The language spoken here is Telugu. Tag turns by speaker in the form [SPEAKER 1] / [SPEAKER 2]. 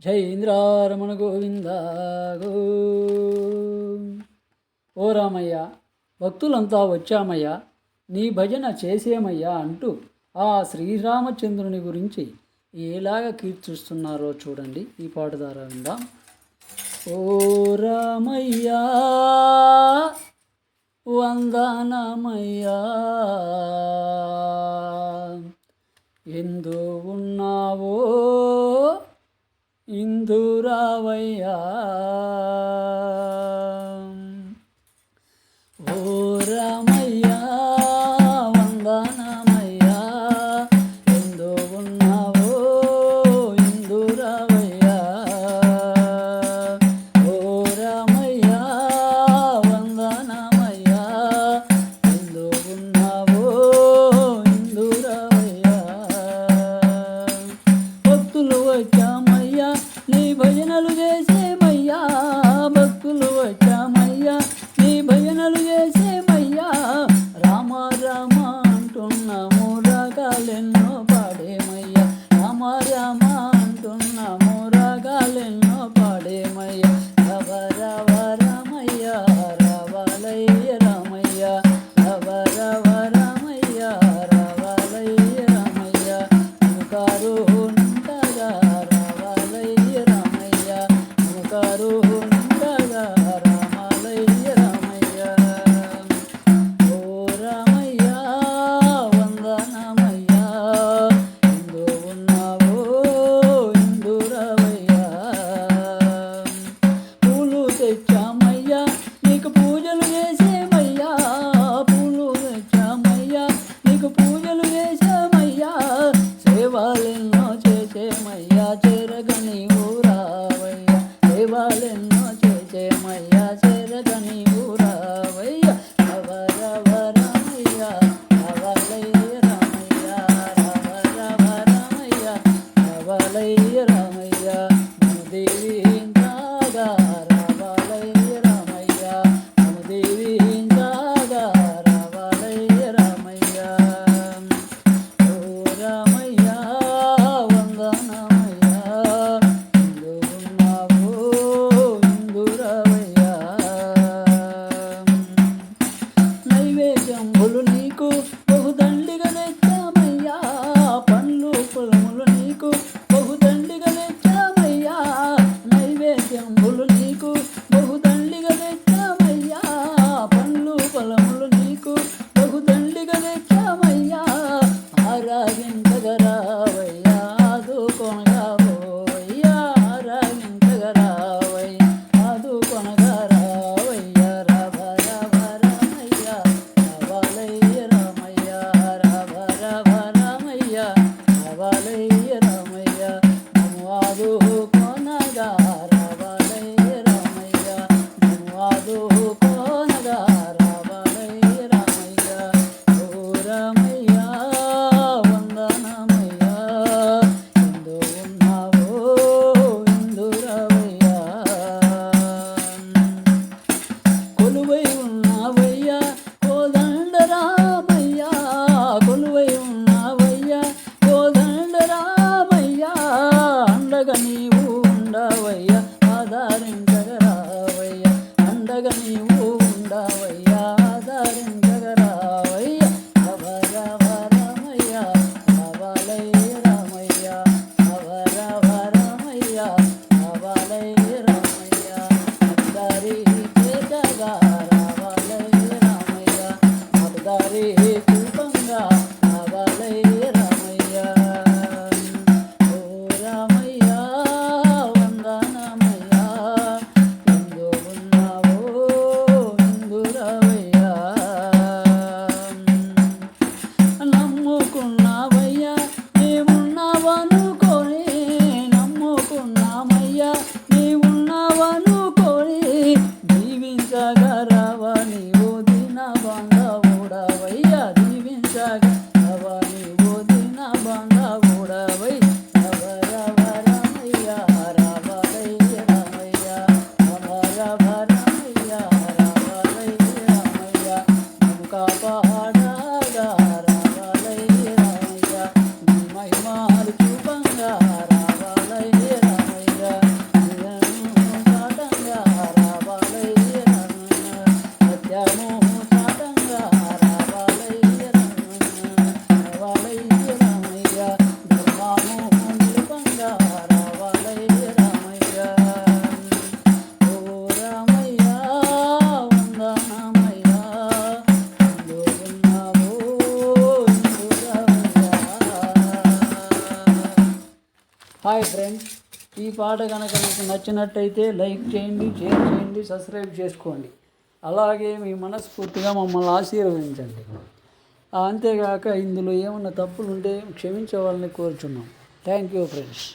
[SPEAKER 1] జైంద్రారమణ గోవింద ఓ రామయ్య భక్తులంతా వచ్చామయ్యా నీ భజన చేసేమయ్యా అంటూ ఆ శ్రీరామచంద్రుని గురించి ఏలాగ కీర్తిస్తున్నారో చూడండి ఈ పాట ద్వారా విందాం. ఓ రామయ్యా వందనమయ్యా ఎందు ఉన్నావో இந்துராவையா తెచ్చామయ్యా. నీకు పూజలు చేసేమయ్యా. పూలు తెచ్చామయ్యా. నీకు పూజలు చేసేమయ్యా. సేవాలెన్నో చేసేమయ్యా. చెరగని ఊరావయ్యా సేవాలెన్నో చేసేమయ్యా. చేరగని 因为。kadar నీవున్నావను హాయ్ ఫ్రెండ్స్ ఈ పాట కనుక మీకు నచ్చినట్టయితే లైక్ చేయండి షేర్ చేయండి సబ్స్క్రైబ్ చేసుకోండి. అలాగే మీ మనస్ఫూర్తిగా మమ్మల్ని ఆశీర్వదించండి. అంతేగాక ఇందులో ఏమన్నా తప్పులు ఉంటే క్షమించవాలని కోరుచున్నాం. Thank you friends